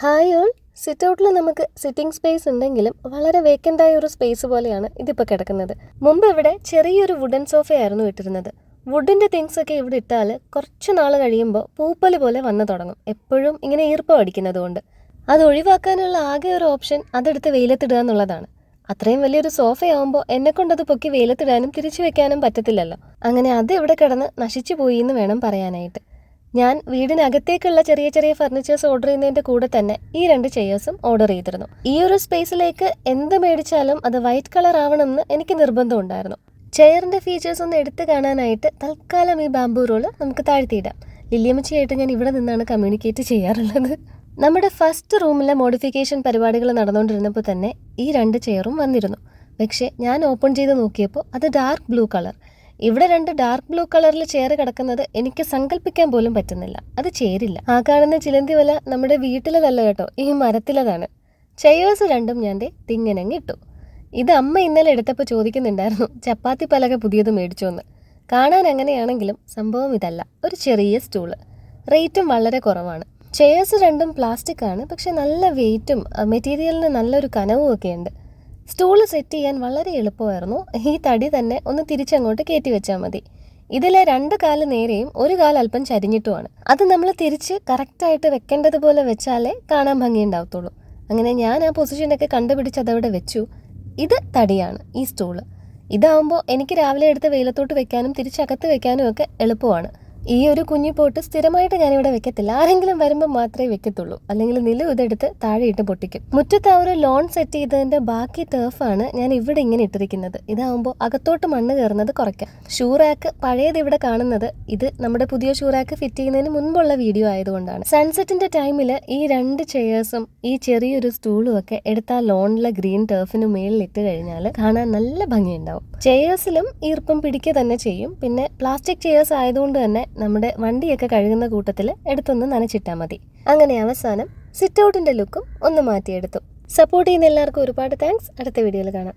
Hi all. Sit ഔട്ടിൽ നമുക്ക് sitting space ഉണ്ടെങ്കിലും വളരെ വേക്കന്റ് ആയ ഒരു സ്പേസ് പോലെയാണ് ഇതിപ്പോൾ കിടക്കുന്നത്. മുമ്പ് ഇവിടെ ചെറിയൊരു വുഡൻ സോഫയായിരുന്നു ഇട്ടിരുന്നത്. വുഡിന്റെ തിങ്സ് ഒക്കെ ഇവിടെ ഇട്ടാൽ കുറച്ച് നാൾ കഴിയുമ്പോൾ പൂപ്പൽ പോലെ വന്നു തുടങ്ങും. എപ്പോഴും ഇങ്ങനെ ഈർപ്പം അടിക്കുന്നത് കൊണ്ട്. അത് ഒഴിവാക്കാനുള്ള ആകെ ഒരു ഓപ്ഷൻ അതെടുത്ത് വെയിലത്തിടുക എന്നുള്ളതാണ്. അത്രയും വലിയൊരു സോഫയാവുമ്പോൾ എന്നെ കൊണ്ടത് പൊക്കി വെയിലത്തിടാനും തിരിച്ചു വെക്കാനും പറ്റത്തില്ലല്ലോ. അങ്ങനെ അത് ഇവിടെ കിടന്ന് നശിച്ചു പോയി എന്ന് വേണം പറയാനായിട്ട്. ഞാൻ വീടിനകത്തേക്കുള്ള ചെറിയ ചെറിയ ഫർണിച്ചേഴ്സ് ഓർഡർ ചെയ്യുന്നതിന്റെ കൂടെ തന്നെ ഈ രണ്ട് ചെയേഴ്സും ഓർഡർ ചെയ്തിരുന്നു. ഈ ഒരു സ്പേസിലേക്ക് എന്ത് മേടിച്ചാലും അത് വൈറ്റ് കളർ ആവണമെന്ന് എനിക്ക് നിർബന്ധമുണ്ടായിരുന്നു ചെയറിന്റെ ഫീച്ചേഴ്സ് ഒന്ന് എടുത്തു കാണാനായിട്ട് തൽക്കാലം ഈ ബാംബൂ റോൾ നമുക്ക് താഴ്ത്തിയിടാം. ലില്ലിയമ്മച്ചിയായിട്ട് ഞാൻ ഇവിടെ നിന്നാണ് കമ്മ്യൂണിക്കേറ്റ് ചെയ്യാറുള്ളത്. നമ്മുടെ ഫസ്റ്റ് റൂമിലെ മോഡിഫിക്കേഷൻ പരിപാടികൾ നടന്നുകൊണ്ടിരുന്നപ്പോൾ തന്നെ ഈ രണ്ട് ചെയറും വന്നിരുന്നു. പക്ഷേ ഞാൻ ഓപ്പൺ ചെയ്ത് നോക്കിയപ്പോൾ അത് ഡാർക്ക് ബ്ലൂ കളർ ഇവിടെ രണ്ട് ഡാർക്ക് ബ്ലൂ കളറിൽ ചെയർ കിടക്കുന്നത് എനിക്ക് സങ്കല്പിക്കാൻ പോലും പറ്റുന്നില്ല. അത് ചേരില്ല. ആ കാണുന്ന ചിലന്തി വല നമ്മുടെ വീട്ടിലതല്ല കേട്ടോ ഈ മരത്തിലതാണ്. ചെയേഴ്സ് രണ്ടും ഞാൻ ദേ തിങ്ങനങ്ങ് ഇട്ടു ഇത് അമ്മ ഇന്നലെ എടുത്തപ്പോൾ ചോദിക്കുന്നുണ്ടായിരുന്നു ചപ്പാത്തി പലക പുതിയത് മേടിച്ചോന്ന്. കാണാൻ അങ്ങനെയാണെങ്കിലും സംഭവം ഇതല്ല. ഒരു ചെറിയ സ്റ്റൂൾ റേറ്റും വളരെ കുറവാണ്. ചെയേഴ്സ് രണ്ടും പ്ലാസ്റ്റിക് ആണ് പക്ഷെ നല്ല വെയിറ്റും മെറ്റീരിയലിന് നല്ലൊരു കനവും ഒക്കെ ഉണ്ട്. സ്റ്റൂൾ സെറ്റ് ചെയ്യാൻ വളരെ എളുപ്പമായിരുന്നു. ഈ തടി തന്നെ ഒന്ന് തിരിച്ചങ്ങോട്ട് കയറ്റി വെച്ചാൽ മതി. ഇതിലെ രണ്ട് കാൽ നേരെയും ഒരു കാൽ അല്പം ചരിഞ്ഞിട്ടുമാണ്. അത് നമ്മൾ തിരിച്ച് കറക്റ്റായിട്ട് വെക്കേണ്ടതുപോലെ വെച്ചാലേ കാണാൻ ഭംഗിയുണ്ടാവത്തുള്ളൂ അങ്ങനെ ഞാൻ ആ പൊസിഷനൊക്കെ കണ്ടുപിടിച്ച് അതവിടെ വെച്ചു. ഇത് തടിയാണ് ഈ സ്റ്റൂൾ. ഇതാവുമ്പോൾ എനിക്ക് രാവിലെ എടുത്ത് വെയിലത്തോട്ട് വെക്കാനും തിരിച്ചകത്ത് വെക്കാനും ഒക്കെ എളുപ്പമാണ്. ഈ ഒരു കുഞ്ഞു പോട്ട് സ്ഥിരമായിട്ട് ഞാനിവിടെ വെക്കത്തില്ല. ആരെങ്കിലും വരുമ്പോൾ മാത്രമേ വെക്കത്തുള്ളൂ. അല്ലെങ്കിൽ നില ഇതെടുത്ത് താഴെ ഇട്ട് പൊട്ടിക്കും. മുറ്റത്ത് ആ ഒരു ലോൺ സെറ്റ് ചെയ്തതിന്റെ ബാക്കി ടേഫാണ് ഞാൻ ഇവിടെ ഇങ്ങനെ ഇട്ടിരിക്കുന്നത്. ഇതാവുമ്പോൾ അകത്തോട്ട് മണ്ണ് കയറുന്നത് കുറയ്ക്കാം. ഷൂറാക്ക് പഴയത് ഇവിടെ കാണുന്നത് ഇത് നമ്മുടെ പുതിയ ഷൂറാക്ക് ഫിറ്റ് ചെയ്യുന്നതിന് മുൻപുള്ള വീഡിയോ ആയതുകൊണ്ടാണ്. സൺസെറ്റിന്റെ ടൈമിൽ ഈ രണ്ട് ചെയേഴ്സും ഈ ചെറിയൊരു സ്റ്റൂളും ഒക്കെ എടുത്ത ആ ലോണിലെ ഗ്രീൻ ടേഫിന് മേളിൽ ഇട്ട് കഴിഞ്ഞാൽ കാണാൻ നല്ല ഭംഗിയുണ്ടാവും. ചെയേഴ്സിലും ഈർപ്പം പിടിക്കുക തന്നെ ചെയ്യും. പിന്നെ പ്ലാസ്റ്റിക് ചെയേഴ്സ് ആയതുകൊണ്ട് തന്നെ നമ്മുടെ വണ്ടിയൊക്കെ കഴുകുന്ന കൂട്ടത്തിൽ എടുത്തൊന്ന് നനച്ചിട്ടാൽ മതി. അങ്ങനെ അവസാനം സിറ്റ് ഔട്ടിന്റെ ലുക്കും ഒന്ന് മാറ്റിയെടുത്തു. സപ്പോർട്ട് ചെയ്യുന്ന എല്ലാവർക്കും ഒരുപാട് താങ്ക്സ് അടുത്ത വീഡിയോയിൽ കാണാം.